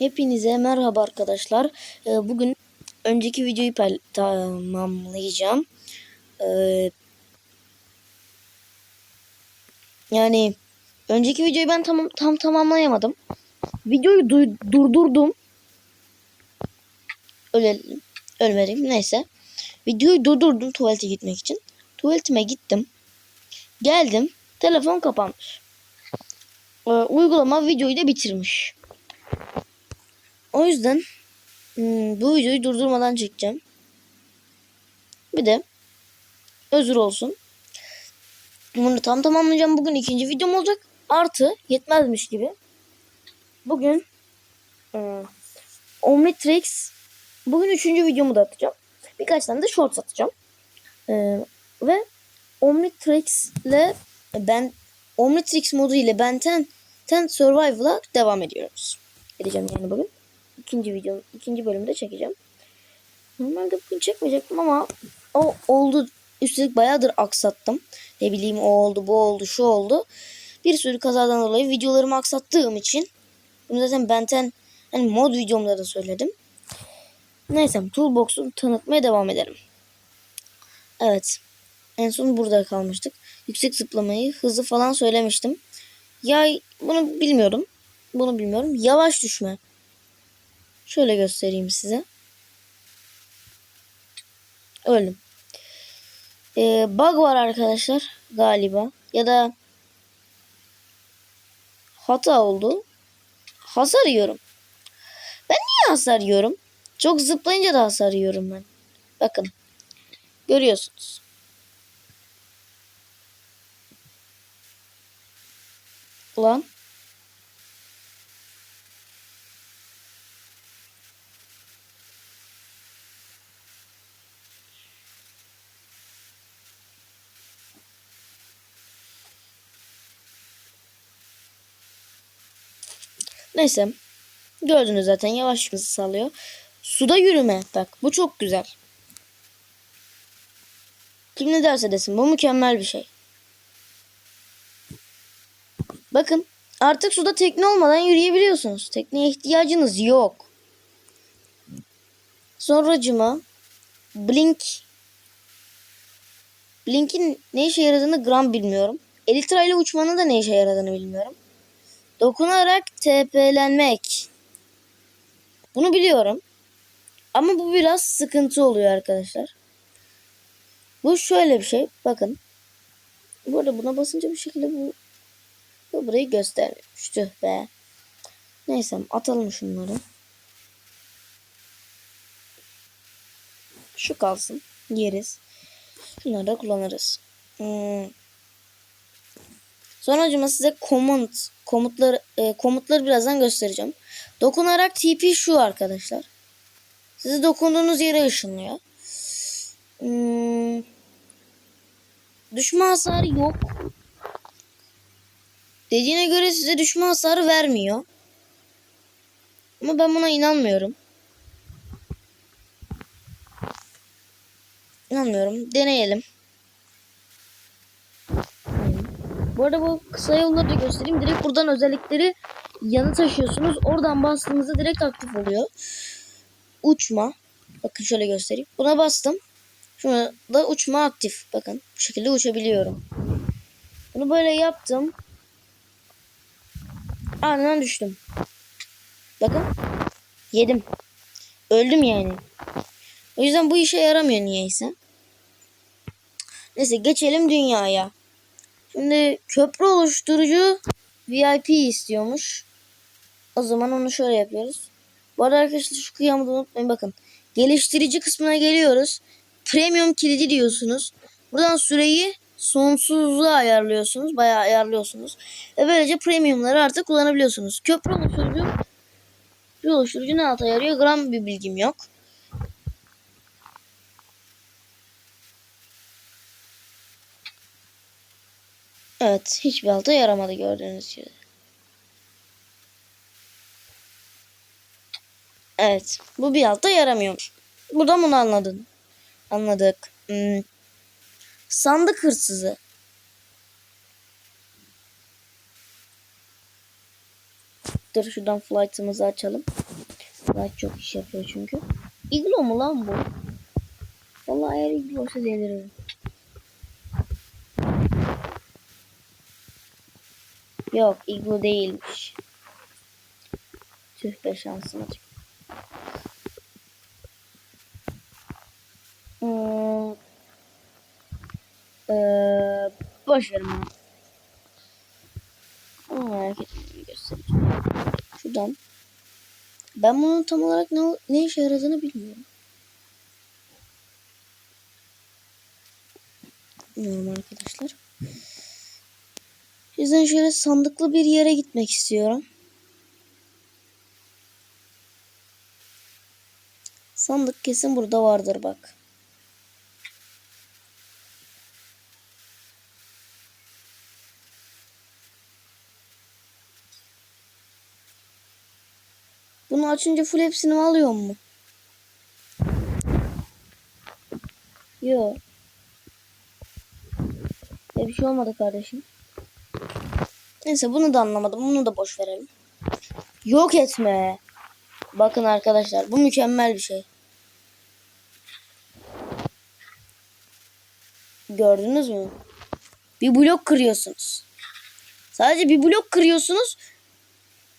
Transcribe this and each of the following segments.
Hepinize merhaba arkadaşlar. Ee, Bugün önceki videoyu tamamlayacağım. Ee, Yani önceki videoyu ben tam, tam tamamlayamadım. Videoyu du- durdurdum. Ölelim. Ölmedim. Neyse. Videoyu durdurdum tuvalete gitmek için. Tuvaletime gittim. Geldim. Telefon kapanmış. Ee, uygulama videoyu da bitirmiş. O yüzden hmm, bu videoyu durdurmadan çekeceğim. Bir de özür olsun. Bunu tam tamamlayacağım. Bugün ikinci videom olacak. Artı yetmezmiş gibi. Bugün hmm, Omnitrix bugün üçüncü videomu da atacağım. Birkaç tane de shorts atacağım. Ee, ve Omnitrix ile ben Omnitrix modu ile Ben 10, 10 Survival'a devam ediyoruz. Edeceğim yani bugün. İkinci video, ikinci bölümde çekeceğim. Normalde bugün çekmeyecektim ama o oldu. Üstelik bayağıdır aksattım. Ne bileyim o oldu, bu oldu, şu oldu. Bir sürü kazadan dolayı videolarımı aksattığım için bunu zaten benten hani mod videomda da söyledim. Neyse Toolbox'u tanıtmaya devam edelim. Evet. En son burada kalmıştık. Yüksek zıplamayı, hızı falan söylemiştim. Ya bunu bilmiyorum. Bunu bilmiyorum. Yavaş düşme. Şöyle göstereyim size. Öldüm. Ee, bug var arkadaşlar galiba. Ya da hata oldu. Hasar yiyorum. Ben niye hasar yiyorum? Çok zıplayınca da hasar yiyorum ben. Bakın. Görüyorsunuz. Ulan. Neyse. Gördünüz zaten yavaş hızı sağlıyor. Suda yürüme. Bak bu çok güzel. Kim ne derse desin bu mükemmel bir şey. Bakın artık suda tekne olmadan yürüyebiliyorsunuz. Tekneye ihtiyacınız yok. Sonracıma Blink Blink'in ne işe yaradığını gram bilmiyorum. Elytra ile uçmanın da ne işe yaradığını bilmiyorum. Dokunarak TP'lenmek. Bunu biliyorum. Ama bu biraz sıkıntı oluyor arkadaşlar. Bu şöyle bir şey. Bakın. Bu arada buna basınca bir şekilde bu, bu burayı göstermiyor. Tüh be. Neyse atalım şunları. Şu kalsın. Yeriz. Şunları da kullanırız. Hmm. Sonracıma size komut komutları e, komutları birazdan göstereceğim. Dokunarak TP şu arkadaşlar. Sizi dokunduğunuz yere ışınlıyor. Hmm. Düşme hasarı yok. Dediğine göre size düşme hasarı vermiyor. Ama ben buna inanmıyorum. İnanmıyorum. Deneyelim. Bu arada bu kısa yolları da göstereyim. Direkt buradan özellikleri yanı taşıyorsunuz. Oradan bastığınızda direkt aktif oluyor. Uçma. Bakın şöyle göstereyim. Buna bastım. Şuna da uçma aktif. Bakın bu şekilde uçabiliyorum. Bunu böyle yaptım. Ardından düştüm. Bakın. Yedim. Öldüm yani. O yüzden bu işe yaramıyor niyeyse. Neyse geçelim dünyaya. Şimdi köprü oluşturucu VIP istiyormuş. O zaman onu şöyle yapıyoruz. Bu arada arkadaşlar şu kıyamı da unutmayın bakın. Geliştirici kısmına geliyoruz. Premium kilidi diyorsunuz. Buradan süreyi sonsuzluğa ayarlıyorsunuz. Bayağı ayarlıyorsunuz. Ve böylece premiumları artık kullanabiliyorsunuz. Köprü oluşturucu köprü oluşturucu ne alta yarıyor? Gram bir bilgim yok. Evet. Hiçbir alta yaramadı gördüğünüz gibi. Evet. Bu bir alta yaramıyormuş. Buradan bunu anladın. Anladık. Hmm. Sandık hırsızı. Dur şuradan flight'ımızı açalım. Daha çok iş yapıyor çünkü. Iglo mu lan bu? Vallahi eğer iglo olsa deliririm. Yok iglo değilmiş. Tüh be şansıma çık. Hmm. Ee, boş verin. Ama merak etmeyin göstereceğim. Şuradan. Ben bunun tam olarak ne, ne işe yaradığını bilmiyorum. Bilmiyorum arkadaşlar. O yüzden şöyle sandıklı bir yere gitmek istiyorum. Sandık kesin burada vardır bak. Bunu açınca full hepsini alıyor mu? Yok. Ya bir şey olmadı kardeşim. Neyse bunu da anlamadım. Bunu da boş verelim. Yok etme. Bakın arkadaşlar bu mükemmel bir şey. Gördünüz mü? Bir blok kırıyorsunuz. Sadece bir blok kırıyorsunuz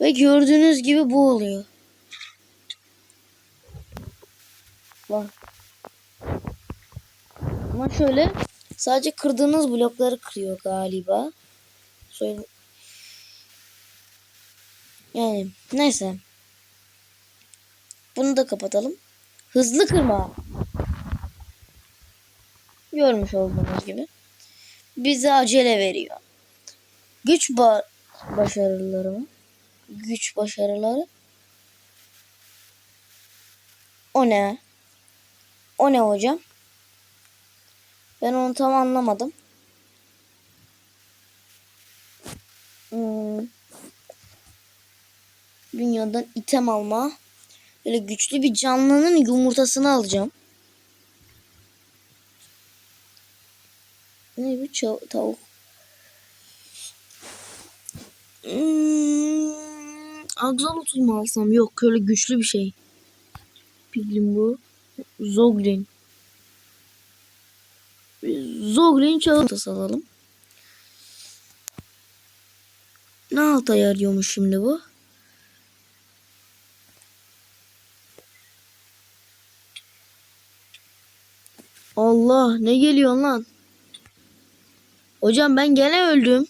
ve gördüğünüz gibi bu oluyor. Bak. Ama şöyle sadece kırdığınız blokları kırıyor galiba. Söyle. Yani neyse. Bunu da kapatalım. Hızlı kırma. Görmüş olduğunuz gibi. Bize acele veriyor. Güç ba başarıları mı? Güç başarıları. O ne? O ne hocam? Ben onu tam anlamadım. Hmm. Dünyadan item alma. Böyle güçlü bir canlının yumurtasını alacağım. Ne bu tavuk? Hmm, Axolotl mu alsam? Yok öyle güçlü bir şey. Piglin bu. Zoglin. Zoglin çağırtası alalım. Ne alta yarıyormuş şimdi bu? Allah ne geliyor lan? Hocam ben gene öldüm.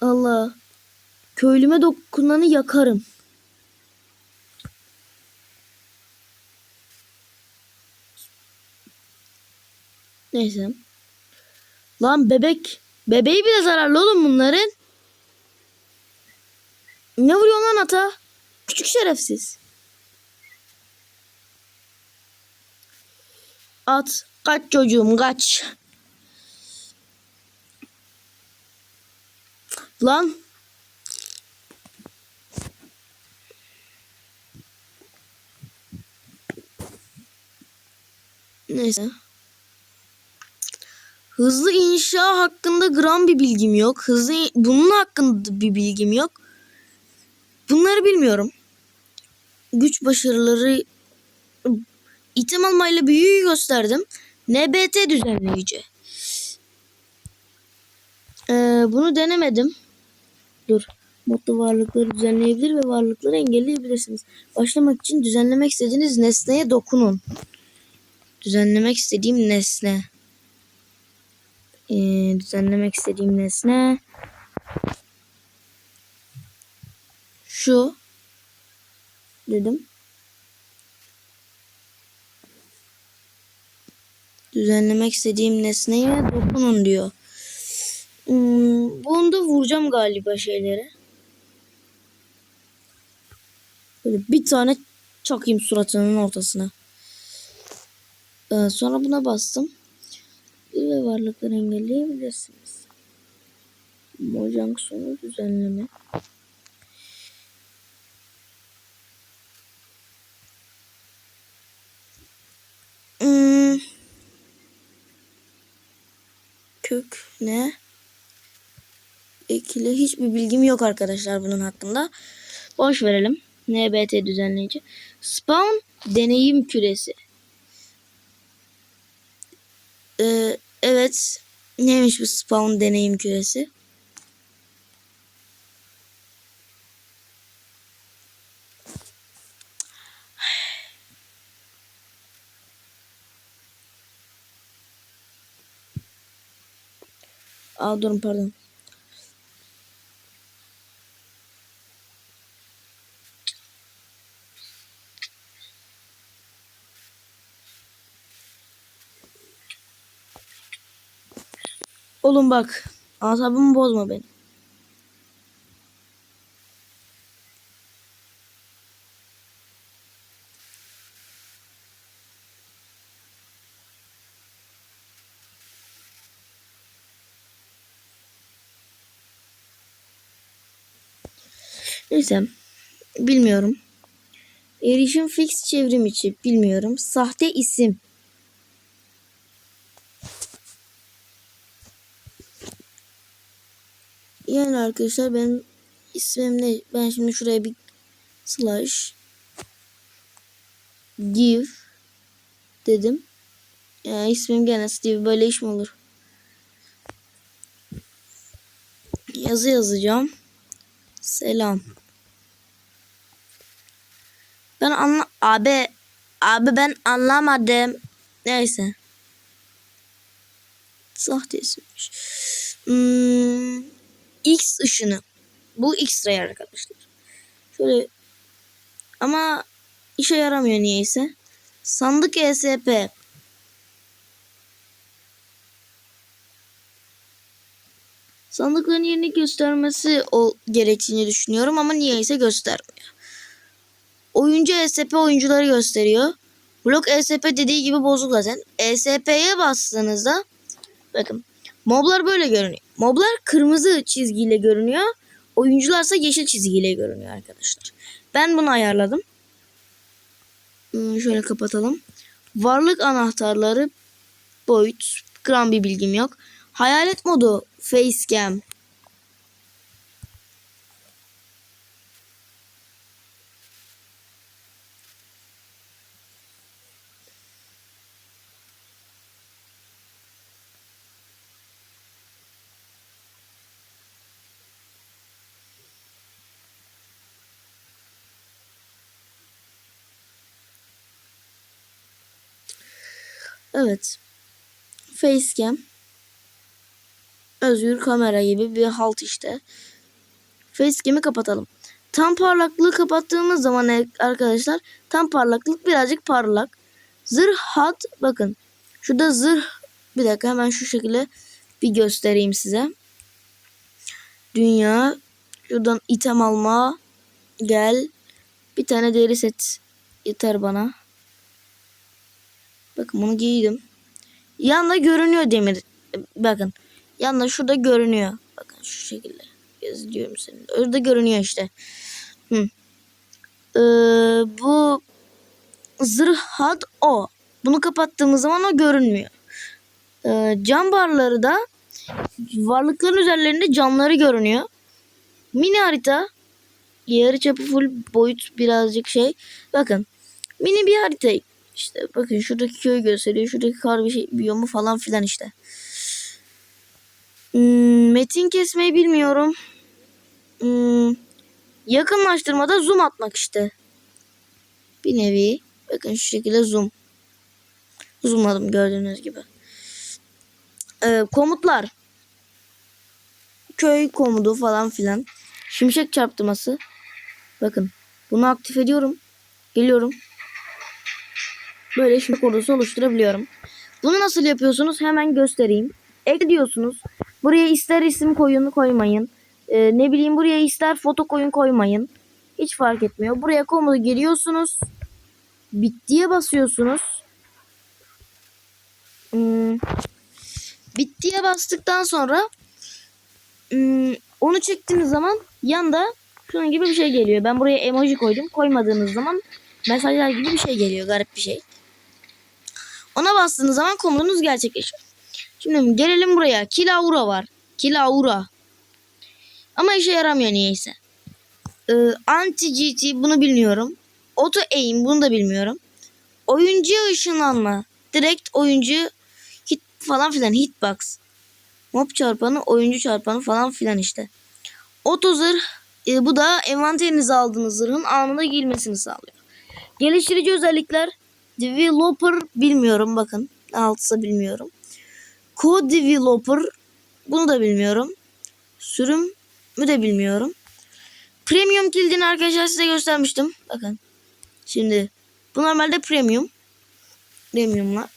Allah. Köylüme dokunanı yakarım. Neyse. Lan bebek. Bebeği bile zararlı oğlum bunların. Ne vuruyor lan ata? Küçük şerefsiz. At. Kaç çocuğum kaç. Lan. Neyse. Hızlı inşa hakkında gram bir bilgim yok. Hızlı bunun hakkında bir bilgim yok. Bunları bilmiyorum. Güç başarıları item almayla büyüyü gösterdim. NBT düzenleyici. Ee, bunu denemedim. Dur. Modlu varlıkları düzenleyebilir ve varlıkları engelleyebilirsiniz. Başlamak için düzenlemek istediğiniz nesneye dokunun. Düzenlemek istediğim nesne. Ee, düzenlemek istediğim nesne. Şu. Dedim. Düzenlemek istediğim nesneye dokunun diyor. Hmm, bunda vuracağım galiba şeylere. Böyle bir tane çakayım suratının ortasına. Ee, sonra buna bastım. Ve varlıkları engelleyebilirsiniz. Mojang sonu düzenleme. Hmm. Kök ne? Ekle hiçbir bilgim yok arkadaşlar bunun hakkında. Boş verelim. NBT düzenleyici. Spawn deneyim küresi. Ee, evet. Neymiş bu spawn deneyim küresi? Aa durun pardon. Oğlum bak. Asabımı bozma benim. Neyse. Bilmiyorum. Erişim fix çevrim içi. Bilmiyorum. Sahte isim. Yani arkadaşlar benim ismim ne? Ben şimdi şuraya bir slash give dedim. Ya ismim gene Steve böyle iş mi olur? Yazı yazacağım. Selam. Ben anla abi abi ben anlamadım. Neyse. Sahte isimmiş. Hmm, X ışını. Bu X-ray arkadaşlar. Şöyle ama işe yaramıyor niyeyse. Sandık ESP. Sandıkların yerini göstermesi o gerektiğini düşünüyorum ama niyeyse göstermiyor. Oyuncu ESP oyuncuları gösteriyor. Blok ESP dediği gibi bozuk zaten. ESP'ye bastığınızda bakın moblar böyle görünüyor. Moblar kırmızı çizgiyle görünüyor. Oyuncularsa yeşil çizgiyle görünüyor arkadaşlar. Ben bunu ayarladım. Hmm, şöyle kapatalım. Varlık anahtarları boyut. Gram bir bilgim yok. Hayalet modu facecam. Evet. Facecam. Özgür kamera gibi bir halt işte. Facecam'i kapatalım. Tam parlaklığı kapattığımız zaman e- arkadaşlar tam parlaklık birazcık parlak. Zırh hat bakın. Şurada zırh bir dakika hemen şu şekilde bir göstereyim size. Dünya şuradan item alma gel bir tane deri set yeter bana. Bakın bunu giydim. Yanda görünüyor demir. Bakın. Yanda şurada görünüyor. Bakın şu şekilde. Yazıyorum senin. Orada görünüyor işte. Hı. Ee, bu zırh had o. Bunu kapattığımız zaman o görünmüyor. Ee, cam barları da varlıkların üzerlerinde camları görünüyor. Mini harita yarı çapı full boyut birazcık şey. Bakın mini bir harita işte bakın şuradaki köyü gösteriyor. Şuradaki kar bir şey biyomu falan filan işte. Hmm, metin kesmeyi bilmiyorum. Hmm, yakınlaştırmada zoom atmak işte. Bir nevi. Bakın şu şekilde zoom. Zoomladım gördüğünüz gibi. Ee, komutlar. Köy komutu falan filan. Şimşek çarptırması. Bakın. Bunu aktif ediyorum. Geliyorum. Böyle şimşek ordusu oluşturabiliyorum. Bunu nasıl yapıyorsunuz hemen göstereyim. Ekliyorsunuz. Buraya ister isim koyun koymayın. Ee, ne bileyim buraya ister foto koyun koymayın. Hiç fark etmiyor. Buraya komutu giriyorsunuz. Bittiye basıyorsunuz. Hmm. Bittiye bastıktan sonra hmm, onu çektiğiniz zaman yanda şunun gibi bir şey geliyor. Ben buraya emoji koydum. Koymadığınız zaman mesajlar gibi bir şey geliyor. Garip bir şey. Ona bastığınız zaman komutunuz gerçekleşiyor. Şimdi gelelim buraya. Kilaura var. Kilaura. Ama işe yaramıyor niyeyse. Ee, Anti GT bunu bilmiyorum. Auto aim bunu da bilmiyorum. Oyuncu ışınlanma. Direkt oyuncu hit falan filan hitbox. Mob çarpanı, oyuncu çarpanı falan filan işte. Oto zırh e, bu da envanterinize aldığınız zırhın anında giyilmesini sağlıyor. Geliştirici özellikler developer bilmiyorum bakın. Altısı bilmiyorum. Co-developer bunu da bilmiyorum. Sürüm mü de bilmiyorum. Premium kilidini arkadaşlar size göstermiştim. Bakın. Şimdi bu normalde premium. Premiumlar.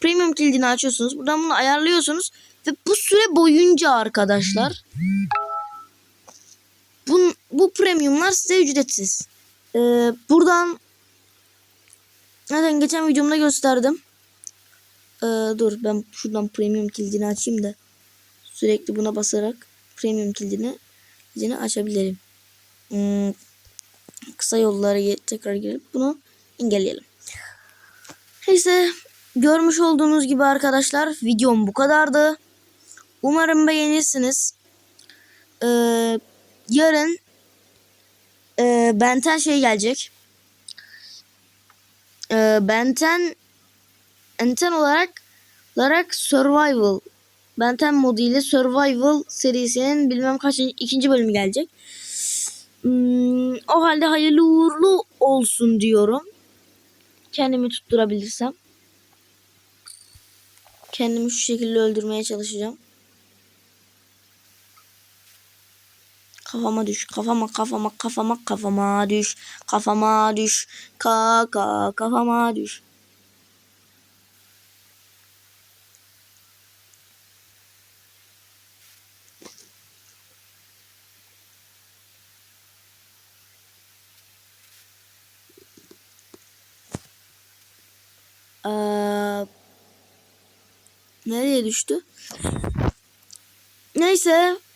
Premium kilidini açıyorsunuz. Buradan bunu ayarlıyorsunuz. Ve bu süre boyunca arkadaşlar bu, bu premiumlar size ücretsiz. Ee, buradan zaten geçen videomda gösterdim. Ee, dur ben şuradan premium kilidini açayım da sürekli buna basarak premium kilidini, kilidini açabilirim. Hmm, kısa yollara tekrar girip bunu engelleyelim. Neyse görmüş olduğunuz gibi arkadaşlar videom bu kadardı. Umarım beğenirsiniz. Ee, yarın e, Benten şey gelecek. Ee, Benten Enten olarak olarak Survival Benten modu ile Survival serisinin bilmem kaç ikinci bölümü gelecek. Hmm, o halde hayırlı uğurlu olsun diyorum. Kendimi tutturabilirsem. Kendimi şu şekilde öldürmeye çalışacağım. Kafama düş, kafama, kafama, kafama, kafama düş, kafama düş, kaka, kafama düş. Ee, nereye düştü? Neyse.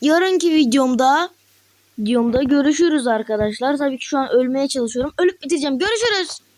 Yarınki videomda videomda görüşürüz arkadaşlar. Tabii ki şu an ölmeye çalışıyorum. Ölüp bitireceğim. Görüşürüz.